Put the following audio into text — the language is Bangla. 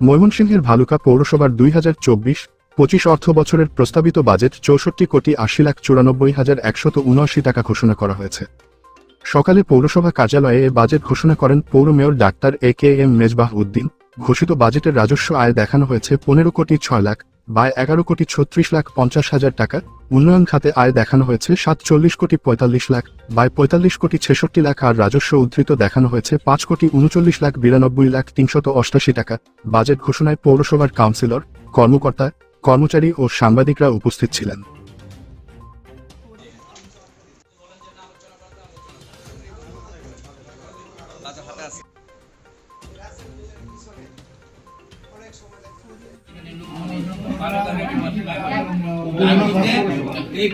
ময়মনসিংহের ভালুকা পৌরসভার দুই হাজার চব্বিশ পঁচিশ অর্থ বছরের প্রস্তাবিত বাজেট চৌষট্টি কোটি আশি লাখ চুরানব্বই হাজার একশত উনআশি টাকা ঘোষণা করা হয়েছে। সকালে পৌরসভা কার্যালয়ে বাজেট ঘোষণা করেন পৌর mayor doctor A K M Mezbah Uddin. ঘোষিত বাজেটের রাজস্ব আয় দেখানো হয়েছে পনেরো কোটি ছয় লাখ বায় এগারো কোটি ছত্রিশ লাখ পঞ্চাশ হাজার টাকা। উন্নয়ন খাতে আয় দেখানো হয়েছে সাতচল্লিশ কোটি পঁয়তাল্লিশ লাখ বায় পঁয়তাল্লিশ কোটি ছেষট্টি লাখ আর রাজস্ব উদ্ধৃত দেখানো হয়েছে পাঁচ কোটি উনচল্লিশ লাখ বিরানব্বই লাখ তিনশত অষ্টাশি টাকা। বাজেট ঘোষণায় পৌরসভার কাউন্সিলর, কর্মকর্তা, কর্মচারী ও সাংবাদিকরা উপস্থিত ছিলেন। এই